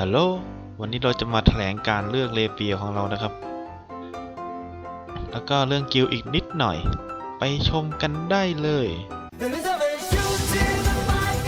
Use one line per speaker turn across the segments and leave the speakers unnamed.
ฮัลโหล วันนี้เราจะมาแถลงการเรื่องเลเปียของเรานะครับ แล้วก็เรื่องกิลอีกนิดหน่อย ไปชมกันได้เลย
There is a very shooting the mind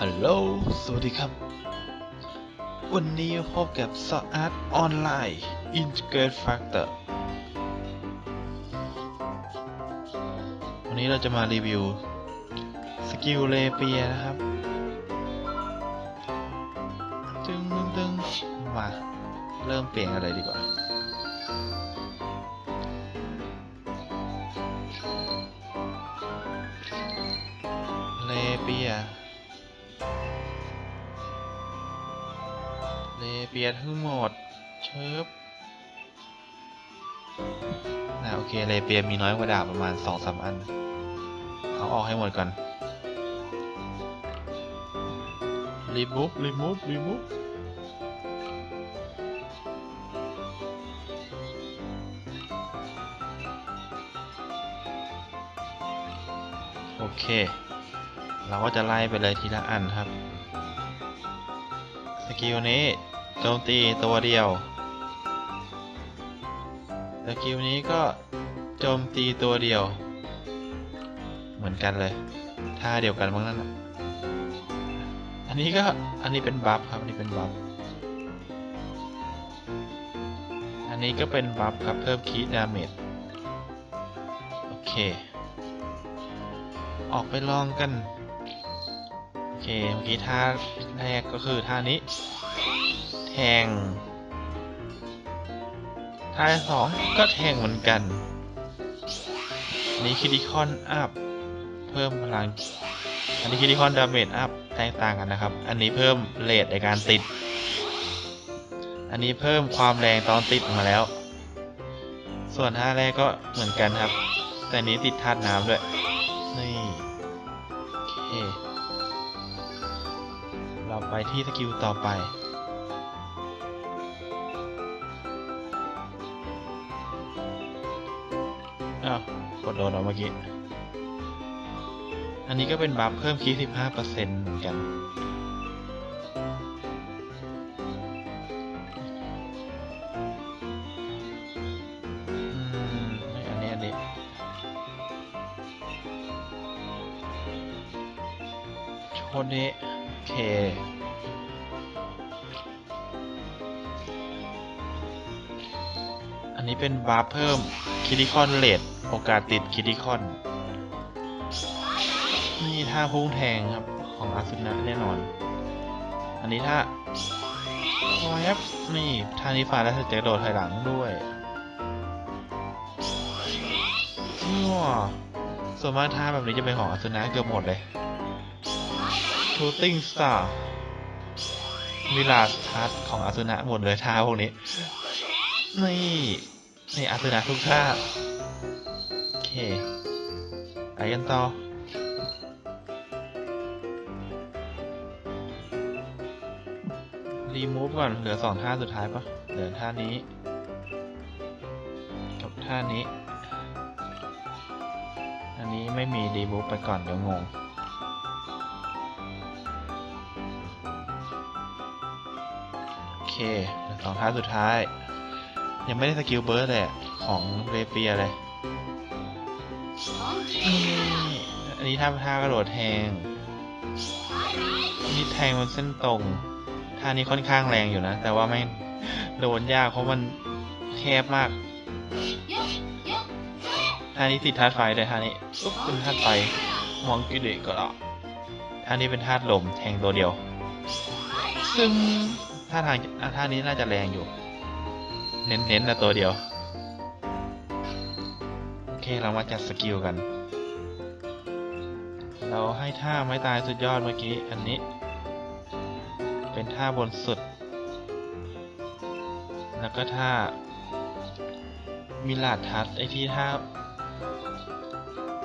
ฮัลโหล สวัสดีครับ วันนี้พบกับ s อ Art Online Integrate Factor วันนี้เราจะมารีวิว สกิลเลเปียนะครับตึงตึงตึงมา เริ่มเปลี่ยนอะไรดีกว่า เลเปียทั้งหมดเชิบนะโอเคเลเปียมีน้อยกว่าดาบประมาณสองสามอัน เอาออกให้หมดก่อนรีมูฟรีมูฟรีมูฟโอเค เราก็จะไล่ไปเลยทีละอันครับ สกิลนี้ โจมตีตัวเดียวสกิลนี้ก็โจมตีตัวเดียว เหมือนกันเลยท่าเดียวกันมั้งนั่นน่ะอันนี้ก็อันนี้เป็นบัฟครับอันนี้เป็นบัฟอันนี้ก็เป็นบัฟครับเพิ่มคีดดาเมจโอเค ออกไปลองกัน โอเคเมื่อกี้ท่าแรกก็คือท่านี้ แทงท่าสองก็แทงเหมือนกันอันนี้คิดิคอนอัพ เพิ่มพลัง อันนี้คิดิคอนดาเมจอัพแตกต่างกันนะครับ อันนี้เพิ่มเลทในการติด อันนี้เพิ่มความแรงตอนติดมาแล้ว ส่วนท่าแรกก็เหมือนกันครับ แต่อันนี้ติดธาตุน้ำด้วย นี่โอเค เราไปที่สกิลต่อไป อ้าวกดโดนเอาเมื่อกี้ อันนี้ก็เป็นบัฟเพิ่มคีย์15%เหมือนกันอืมอันนี้อันนี้โชว์นี้โอเค อันนี้เป็นบาร์เพิ่มคิดิคอนเลด โอกาสติดคิดิคอน นี่ท่าพุ่งแทงครับของอาสุนะแน่นอน อันนี้ท่าแวบนี่ท่านี้ฟาแล้วจะกโดดถอยหลังด้วยว้าส่วนมากท่าแบบนี้จะเป็นของอาสุนะเกือบหมดเลย Shooting Star มิลาสทัสของอาสุนะหมดเลยท่าพวกนี้ นี่ นี่อาสุนะทุกท่า ไปกันต่อรีมูฟก่อน เหลือสองท่าสุดท้ายปะเหลือท่านี้ กับท่านี้ อันนี้ไม่มีรีมูฟไปก่อนเดี๋ยวงงโอเคเหลือสองท่าสุดท้าย ยังไม่ได้สกิลเบิร์ดเลยอะของเรเปียเลย อันนี้ท่าท่ากระโดดแทงอันนี้แทงบนเส้นตรง ท่านี้ค่อนข้างแรงอยู่นะ แต่ว่าไม่โดนยากเพราะมันแคบมาก ท่านี้ติดธาตุไฟเลยท่านี้ปุ๊บเป็นธาตุไฟ มองกิเลก็ละท่านี้เป็นธาตุลมแทงตัวเดียว ซึ่งท่าทางท่านี้น่าจะแรงอยู่ เน้นๆนะตัวเดียว โอเคเรามาจัดสกิลกัน เราให้ท่าไม้ตายสุดยอดเมื่อกี้ อันนี้ เป็นท่าบนสุด แล้วก็ท่า มิลาดทัสไอที่ท่า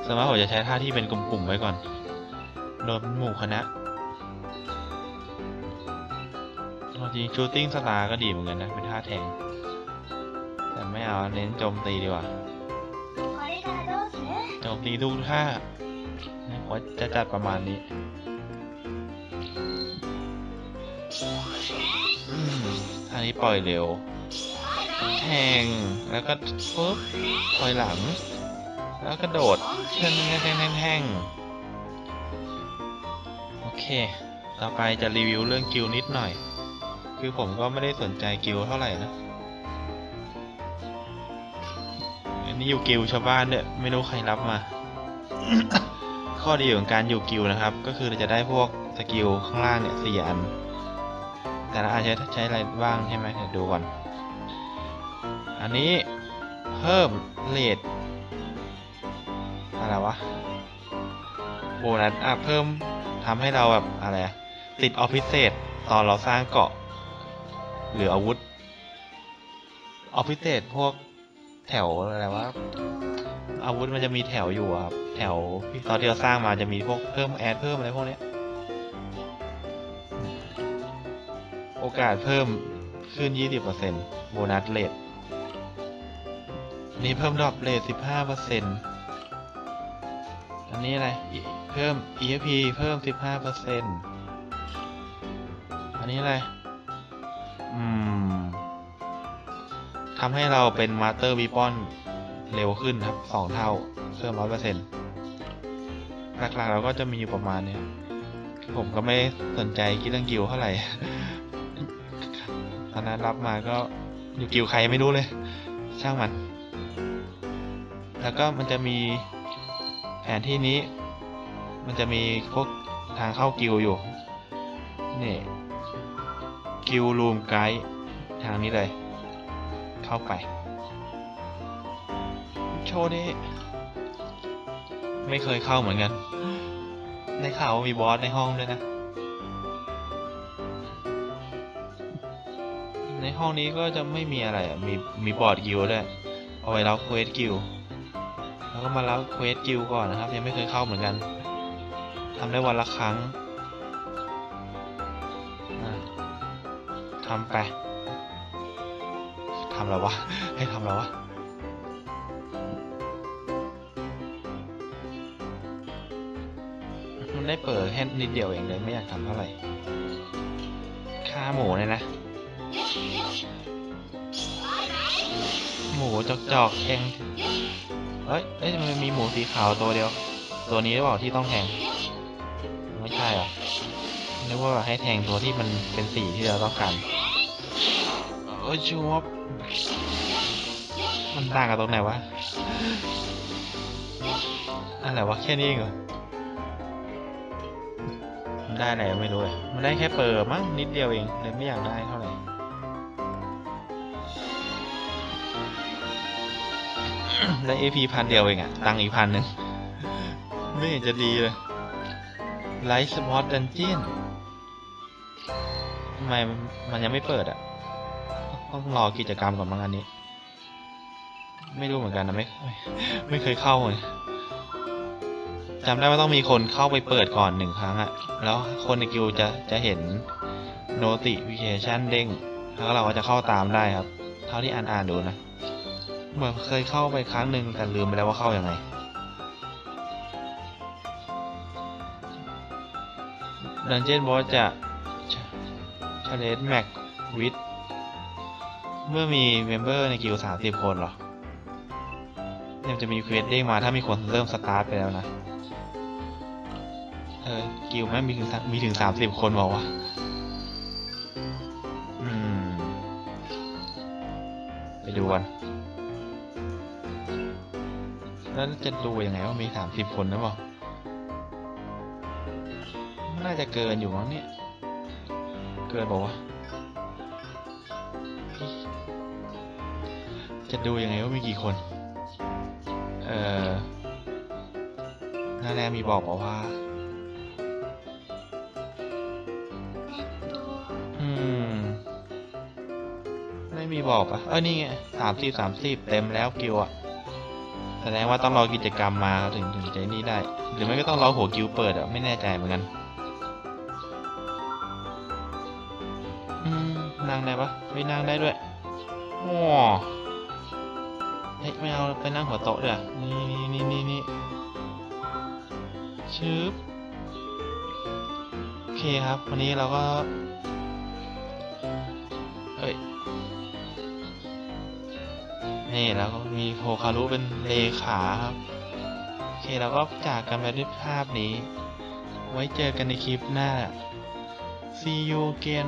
สมมติผมจะใช้ท่าที่เป็นกลุ่มๆไว้ก่อน โดนหมู่คณะจริงชูติ้งสตาร์ก็ดีเหมือนกันนะ เป็นท่าแทง แต่ไม่เอาเน้นโจมตีดีกว่าโจมตีทุกท่า ว่าจะจัดประมาณนี้อืมอันนี้ปล่อยเร็ว แทง แล้วก็ปุ๊บปล่อยหลัง แล้วก็โดดแทงแทงแทงแทงแทงโอเค ต่อไปจะรีวิวเรื่องกิลนิดหน่อย คือผมก็ไม่ได้สนใจกิลเท่าไหร่นะอันนี้อยู่กิลชาวบ้านเนี่ยไม่รู้ใครรับมา ข้อดีของการอยู่กิลนะครับ ก็คือเราจะได้พวกสกิลข้างล่างเนี่ยสี่อัน แต่ละอันใช้ใช้อะไรบ้างใช่ไหมเดี๋ยวดูก่อน อันนี้เพิ่มเลทอะไรวะโบนัสอะเพิ่มทำให้เราแบบอะไรติดออฟฟิเศษตอนเราสร้างเกาะ หรืออาวุธออฟฟิเศษพวกแถวอะไรวะอาวุธมันจะมีแถวอยู่ครับ ถวตอนที่เราสร้างมาจะมีพวกเพิ่มแอดเพิ่มอะไรพวกเนี้ยโอกาสเพิ่มขึ้น 20%โบนัสเลทนี่เพิ่มดรอปเลท15%อันนี้อะไร เพิ่ม EFP เพิ่ม 15%อันนี้อะไร อืมทำให้เราเป็นมาสเตอร์วีปอนเร็วขึ้นครับ 2 เท่า เพิ่ม 100% หลักๆเราก็จะมีอยู่ประมาณเนี้ยผมก็ไม่สนใจกิลเรื่องกิลเท่าไหร่ตอนนั้นรับมาก็อยู่กิวใครไม่รู้เลย ช่างมัน แล้วก็มันจะมีแผนที่นี้ มันจะมีพวกทางเข้ากิวอยู่ นี่กิวรูมไกด์ทางนี้เลย เข้าไป โชว์ดิ ไม่เคยเข้าเหมือนกัน ได้ข่าวว่ามีบอสในห้องด้วยนะ ในห้องนี้ก็จะไม่มีอะไรอะ มีมีบอร์ดกิลด์ด้วย เอาไว้รับเควสกิลแล้วก็มารับเควสกิลก่อนนะครับ ยังไม่เคยเข้าเหมือนกัน ทำได้วันละครั้งทำไป ทำแล้ววะ ให้ทำแล้ววะ ได้เปิดแค่นิดเดียวเองเลยไม่อยากทำเท่าไหร่ค่าหมูเนี่ยนะ หมูจอกจอกๆเองเอ้ยเอ้ยมันมีหมูสีขาวตัวเดียว ตัวนี้หรือเปล่าที่ต้องแทง ไม่ใช่หรอนึกว่าให้แทงตัวที่มันเป็นสีที่เราต้องการเอ้ยชัวบมันต่างกันตรงไหนวะ อะไรวะแค่นี้เองเหรอ ได้อะไรไม่รู้เลยมันได้แค่เปิดมั้งนิดเดียวเองเลยไม่อยากได้เท่าไหร่ได้ AP พันเดียวเองอะตังอีกพันหนึ่งไม่เห็นจะดีเลยไลท์สปอตดันเจียนทำไมมันยังไม่เปิดอะต้องรอกิจกรรมก่อนบางอันนี้ ไม่รู้เหมือนกันนะไม่ไม่เคยเข้าเลย จำได้ว่าต้องมีคนเข้าไปเปิดก่อนหนึ่งครั้งอะแล้วคนในกิวจะจะเห็น notification เด้ง แล้วเราก็จะเข้าตามได้ครับ เท่าที่อ่านอ่านดูนะ เหมือนเคยเข้าไปครั้งหนึ่งแต่ลืมไปแล้วว่าเข้ายัางไง ดันเจียนบอสจะชาเลนแม็กวิดเมื่อมีเมมเบอร์ในกิลสามสิบคนหรอนี่ยมันจะมีเควสเด้งมาถ้ามีคนเริ่มสตาร์ทไปแล้วนะ เออ กิลแม่งมีถึงสามมีถึงสามสิบคนบอกว่าอืม ไปดูกันแล้วจะดูยังไงว่ามีสามสิบคนหรือเปล่าน่าจะเกินอยู่มั้งเนี่ย เกินบอกว่าจะดูยังไงว่ามีกี่คน เออน้าแรกมีบอกบอกว่า บอกปะเออนี่ไงสามสิบสามสิบเต็มแล้วกิวอะแสดงว่าต้องรอกิจกรรมมาถึงถึงจะนี่ได้ หรือไม่ก็ต้องรอหัวกิวเปิดอะไม่แน่ใจเหมือนกันอืมนั่งได้ปะไม่นั่งได้ด้วยโอ้เฮ้ยไม่เอาไปนั่งหัวโต๊ะเดี๋ยวานี่นี่นี่นี่ชึบโอเคครับ วันนี้เราก็เอ้ย นี่แล้วก็มีโฮคารุเป็นเลขาครับ โอเคเราก็จากกันไปด้วยภาพนี้ ไว้เจอกันในคลิปหน้า see you again